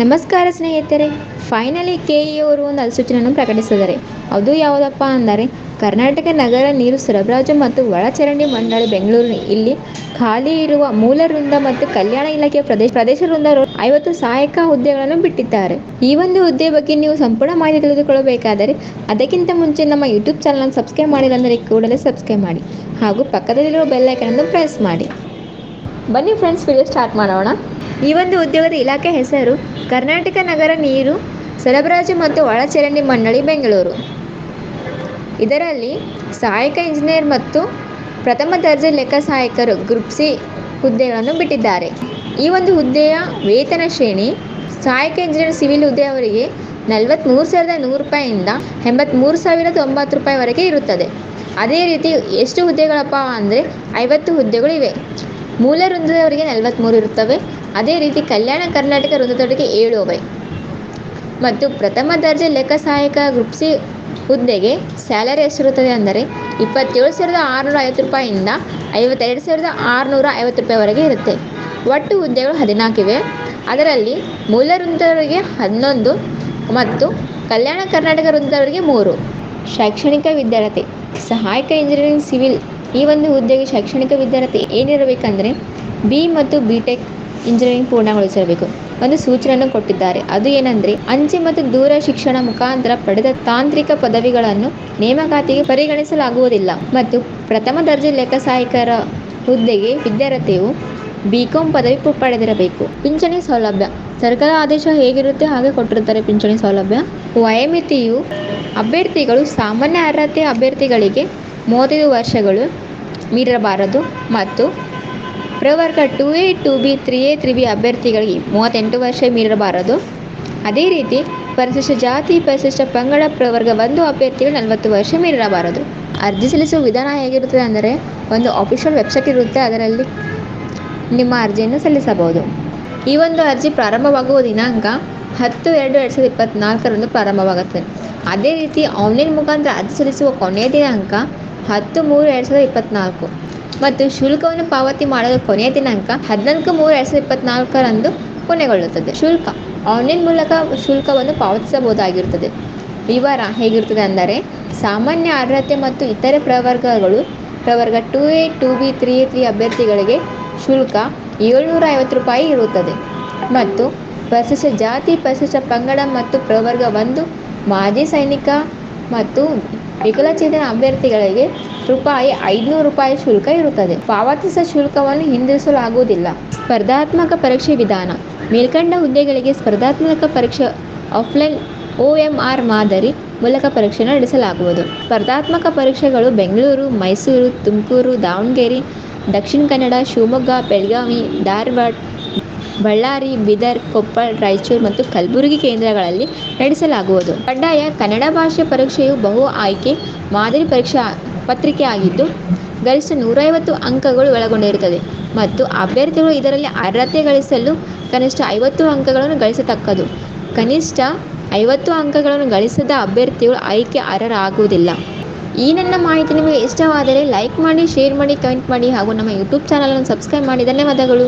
ನಮಸ್ಕಾರ ಸ್ನೇಹಿತರೆ. Finally K E ಅವರು ಒಂದು ಅಧಿಸೂಚನೆಯನ್ನು ಪ್ರಕಟಿಸಿದ್ದಾರೆ. ಅದು ಯಾವುದಪ್ಪ ಅಂದರೆ, ಕರ್ನಾಟಕ ನಗರ ನೀರು ಸರಬರಾಜು ಮತ್ತು ಒಳಚರಂಡಿ ಮಂಡಳಿ ಬೆಂಗಳೂರು ಇಲ್ಲಿ ಖಾಲಿ ಇರುವ ಮೂಲ ವೃಂದ ಮತ್ತು ಕಲ್ಯಾಣ ಇಲಾಖೆಯ ಪ್ರದೇಶ ಪ್ರದೇಶ ವೃಂದರು ಐವತ್ತು ಸಹಾಯಕ ಹುದ್ದೆಗಳನ್ನು ಬಿಟ್ಟಿದ್ದಾರೆ. ಈ ಒಂದು ಹುದ್ದೆ ಬಗ್ಗೆ ನೀವು ಸಂಪೂರ್ಣ ಮಾಹಿತಿ ತಿಳಿದುಕೊಳ್ಳಬೇಕಾದರೆ, ಅದಕ್ಕಿಂತ ಮುಂಚೆ ನಮ್ಮ ಯೂಟ್ಯೂಬ್ ಚಾನಲ್ ಸಬ್ಸ್ಕ್ರೈಬ್ ಮಾಡಿಲ್ಲ ಅಂದರೆ ಕೂಡಲೇ ಸಬ್ಸ್ಕ್ರೈಬ್ ಮಾಡಿ. ಹಾಗೂ ಪಕ್ಕದಲ್ಲಿರುವ ಬೆಲ್ ಐಕನ್ ಅನ್ನು ಪ್ರೆಸ್ ಮಾಡಿ. ಬನ್ನಿ ಫ್ರೆಂಡ್ಸ್ ವಿಡಿಯೋ ಸ್ಟಾರ್ಟ್ ಮಾಡೋಣ. ಈ ಒಂದು ಉದ್ಯೋಗದ ಇಲಾಖೆ ಹೆಸರು ಕರ್ನಾಟಕ ನಗರ ನೀರು, ಸರಬರಾಜು ಮತ್ತು ಒಳಚರಂಡಿ ಮಂಡಳಿ, ಬೆಂಗಳೂರು. ಇದರಲ್ಲಿ ಸಹಾಯಕ ಇಂಜಿನಿಯರ್ ಮತ್ತು ಪ್ರಥಮ ದರ್ಜೆ ಲೆಕ್ಕ ಸಹಾಯಕರು ಗ್ರೂಪ್ ಸಿ ಹುದ್ದೆಗಳನ್ನು ಬಿಟ್ಟಿದ್ದಾರೆ. ಈ ಒಂದು ಹುದ್ದೆಯ ವೇತನ ಶ್ರೇಣಿ ಸಹಾಯಕ ಇಂಜಿನಿಯರ್ ಸಿವಿಲ್ ಹುದ್ದೆ ಅವರಿಗೆ ನಲವತ್ತ್ಮೂರು ಸಾವಿರದ ನೂರು ರೂಪಾಯಿಯಿಂದ ಎಂಬತ್ತ್ಮೂರು ಸಾವಿರದ ಒಂಬತ್ತು ರೂಪಾಯಿವರೆಗೆ ಇರುತ್ತದೆ. ಅದೇ ರೀತಿ ಎಷ್ಟು ಹುದ್ದೆಗಳಪ್ಪ ಅಂದರೆ ಐವತ್ತು ಹುದ್ದೆಗಳು ಇವೆ. ಮೂಲ ವೃಂದದವರಿಗೆ ನಲವತ್ತ್ಮೂರು ಇರುತ್ತವೆ. ಅದೇ ರೀತಿ ಕಲ್ಯಾಣ ಕರ್ನಾಟಕ ವೃತ್ತದೊಳಗೆ ಏಳು ಅವೆ ಮತ್ತು ಪ್ರಥಮ ದರ್ಜೆ ಲೆಕ್ಕ ಸಹಾಯಕ ಗ್ರೂಪ್ ಸಿ ಹುದ್ದೆಗೆ ಸ್ಯಾಲರಿ ಎಷ್ಟಿರುತ್ತದೆ ಅಂದರೆ ಇಪ್ಪತ್ತೇಳು ಸಾವಿರದ ಆರುನೂರ ಐವತ್ತು ರೂಪಾಯಿಯಿಂದ ಐವತ್ತೆರಡು ಸಾವಿರದ ಆರುನೂರ ಐವತ್ತು ರೂಪಾಯಿವರೆಗೆ ಇರುತ್ತೆ. ಒಟ್ಟು ಹುದ್ದೆಗಳು ಹದಿನಾಲ್ಕಿವೆ ಅದರಲ್ಲಿ ಮೂಲ ವೃಂದದವರಿಗೆ ಹನ್ನೊಂದು ಮತ್ತು ಕಲ್ಯಾಣ ಕರ್ನಾಟಕ ವೃಂದದವರಿಗೆ ಮೂರು. ಶೈಕ್ಷಣಿಕ ವಿದ್ಯಾರ್ಥಿ, ಸಹಾಯಕ ಇಂಜಿನಿಯರಿಂಗ್, ಸಿವಿಲ್ ಈ ಒಂದು ಹುದ್ದೆಗೆ ಶೈಕ್ಷಣಿಕ ವಿದ್ಯಾರ್ಥಿ ಏನಿರಬೇಕಂದ್ರೆ ಬಿ ಮತ್ತು ಬಿ ಟೆಕ್ ಇಂಜಿನಿಯರಿಂಗ್ ಪೂರ್ಣಗೊಳಿಸಬೇಕು. ಒಂದು ಸೂಚನೆಯನ್ನು ಕೊಟ್ಟಿದ್ದಾರೆ. ಅದು ಏನಂದ್ರೆ, ಅಂಚೆ ಮತ್ತು ದೂರ ಶಿಕ್ಷಣ ಮುಖಾಂತರ ಪಡೆದ ತಾಂತ್ರಿಕ ಪದವಿಗಳನ್ನು ನೇಮಕಾತಿಗೆ ಪರಿಗಣಿಸಲಾಗುವುದಿಲ್ಲ. ಮತ್ತು ಪ್ರಥಮ ದರ್ಜೆ ಲೆಕ್ಕ ಸಹಾಯಕರ ಹುದ್ದೆಗೆ ವಿದ್ಯಾರ್ಥಿಯು ಬಿಕಾಂ ಪದವಿ ಪಡೆದಿರಬೇಕು. ಪಿಂಚಣಿ ಸೌಲಭ್ಯ. ಸರ್ಕಾರ ಆದೇಶ ಹೇಗಿರುತ್ತೆ ಹಾಗೆ ಕೊಟ್ಟಿರುತ್ತಾರೆ ಪಿಂಚಣಿ ಸೌಲಭ್ಯ. ವಯೋಮಿತಿಯು ಅಭ್ಯರ್ಥಿಗಳು ಸಾಮಾನ್ಯ ಅರ್ಹತೆ ಅಭ್ಯರ್ಥಿಗಳಿಗೆ ಮೂವತ್ತೈದು ವರ್ಷಗಳು ಮೀರಬಾರದು. ಮತ್ತು ಪ್ರವರ್ಗ two A two B three A three B ಅಭ್ಯರ್ಥಿಗಳಿಗೆ ಮೂವತ್ತೆಂಟು ವರ್ಷ ಮೀರಬಾರದು. ಅದೇ ರೀತಿ ಪರಿಶಿಷ್ಟ ಜಾತಿ, ಪರಿಶಿಷ್ಟ ಪಂಗಡ, ಪ್ರವರ್ಗ ಒಂದು ಅಭ್ಯರ್ಥಿಗಳು ನಲವತ್ತು ವರ್ಷ ಮೀರಬಾರದು. ಅರ್ಜಿ ಸಲ್ಲಿಸುವ ವಿಧಾನ ಹೇಗಿರುತ್ತದೆ ಅಂದರೆ ಒಂದು ಅಫಿಷಿಯಲ್ ವೆಬ್ಸೈಟ್ ಇರುತ್ತೆ, ಅದರಲ್ಲಿ ನಿಮ್ಮ ಅರ್ಜಿಯನ್ನು ಸಲ್ಲಿಸಬಹುದು. ಈ ಒಂದು ಅರ್ಜಿ ಪ್ರಾರಂಭವಾಗುವ ದಿನಾಂಕ ಹತ್ತು ಎರಡು ಎರಡು ಸಾವಿರದ ಇಪ್ಪತ್ನಾಲ್ಕರಂದು ಪ್ರಾರಂಭವಾಗುತ್ತದೆ. ಅದೇ ರೀತಿ ಆನ್ಲೈನ್ ಮುಖಾಂತರ ಅರ್ಜಿ ಸಲ್ಲಿಸುವ ಕೊನೆಯ ದಿನಾಂಕ ಹತ್ತು ಮೂರು ಎರಡು ಸಾವಿರದ ಇಪ್ಪತ್ತ್ನಾಲ್ಕು ಮತ್ತು ಶುಲ್ಕವನ್ನು ಪಾವತಿ ಮಾಡಲು ಕೊನೆಯ ದಿನಾಂಕ ಹದಿನಾಲ್ಕು ಮೂರು ಎರಡು ಸಾವಿರದ ಇಪ್ಪತ್ನಾಲ್ಕರಂದು ಕೊನೆಗೊಳ್ಳುತ್ತದೆ. ಶುಲ್ಕ ಆನ್ಲೈನ್ ಮೂಲಕ ಶುಲ್ಕವನ್ನು ಪಾವತಿಸಬಹುದಾಗಿರುತ್ತದೆ. ವಿವರ ಹೇಗಿರುತ್ತದೆ ಅಂದರೆ ಸಾಮಾನ್ಯ ಅರ್ಹತೆ ಮತ್ತು ಇತರೆ ಪ್ರವರ್ಗಗಳು ಪ್ರವರ್ಗ two A, two B, three A, three ಅಭ್ಯರ್ಥಿಗಳಿಗೆ ಶುಲ್ಕ ಏಳ್ನೂರ ಐವತ್ತು ರೂಪಾಯಿ ಇರುತ್ತದೆ. ಮತ್ತು ಪರಿಶಿಷ್ಟ ಜಾತಿ ಪರಿಶಿಷ್ಟ ಪಂಗಡ ಮತ್ತು ಪ್ರವರ್ಗ ಒಂದು ಮಾಜಿ ಸೈನಿಕ ಮತ್ತು ವಿಕಲಚೇತನ ಅಭ್ಯರ್ಥಿಗಳಿಗೆ ರೂಪಾಯಿ ಐದುನೂರು ರೂಪಾಯಿ ಶುಲ್ಕ ಇರುತ್ತದೆ. ಪಾವತಿಸಿದ ಶುಲ್ಕವನ್ನು ಹಿಂದಿರಿಸಲಾಗುವುದಿಲ್ಲ. ಸ್ಪರ್ಧಾತ್ಮಕ ಪರೀಕ್ಷೆ ವಿಧಾನ. ಮೇಲ್ಕಂಡ ಹುದ್ದೆಗಳಿಗೆ ಸ್ಪರ್ಧಾತ್ಮಕ ಪರೀಕ್ಷೆ ಆಫ್ಲೈನ್ ಒ ಎಂ ಆರ್ ಮಾದರಿ ಮೂಲಕ ಪರೀಕ್ಷೆ ನಡೆಸಲಾಗುವುದು. ಸ್ಪರ್ಧಾತ್ಮಕ ಪರೀಕ್ಷೆಗಳು ಬೆಂಗಳೂರು, ಮೈಸೂರು, ತುಮಕೂರು, ದಾವಣಗೆರೆ, ದಕ್ಷಿಣ ಕನ್ನಡ, ಶಿವಮೊಗ್ಗ, ಬೆಳಗಾವಿ, ಧಾರವಾಡ ಬಳ್ಳಾರಿ, ಬೀದರ್, ಕೊಪ್ಪಳ, ರಾಯಚೂರು ಮತ್ತು ಕಲಬುರಗಿ ಕೇಂದ್ರಗಳಲ್ಲಿ ನಡೆಸಲಾಗುವುದು. ಕಡ್ಡಾಯ ಕನ್ನಡ ಭಾಷೆ ಪರೀಕ್ಷೆಯು ಬಹು ಆಯ್ಕೆ, ಮಾದರಿ ಪರೀಕ್ಷಾ ಪತ್ರಿಕೆ ಆಗಿದ್ದು, ಗರಿಷ್ಠ ನೂರೈವತ್ತು ಅಂಕಗಳು ಒಳಗೊಂಡಿರುತ್ತದೆ ಮತ್ತು ಅಭ್ಯರ್ಥಿಗಳು ಇದರಲ್ಲಿ ಅರ್ಹತೆ ಗಳಿಸಲು ಕನಿಷ್ಠ ಐವತ್ತು ಅಂಕಗಳನ್ನು ಗಳಿಸತಕ್ಕದು. ಕನಿಷ್ಠ ಐವತ್ತು ಅಂಕಗಳನ್ನು ಗಳಿಸದ ಅಭ್ಯರ್ಥಿಗಳು ಆಯ್ಕೆ ಅರ್ಹರಾಗುವುದಿಲ್ಲ ಈ ನನ್ನ ಮಾಹಿತಿ ನಿಮಗೆ ಇಷ್ಟವಾದರೆ ಲೈಕ್ ಮಾಡಿ, ಶೇರ್ ಮಾಡಿ, ಕಮೆಂಟ್ ಮಾಡಿ ಹಾಗೂ ನಮ್ಮ ಯೂಟ್ಯೂಬ್ ಚಾನಲನ್ನು ಸಬ್ಸ್ಕ್ರೈಬ್ ಮಾಡಿ. ಧನ್ಯವಾದಗಳು.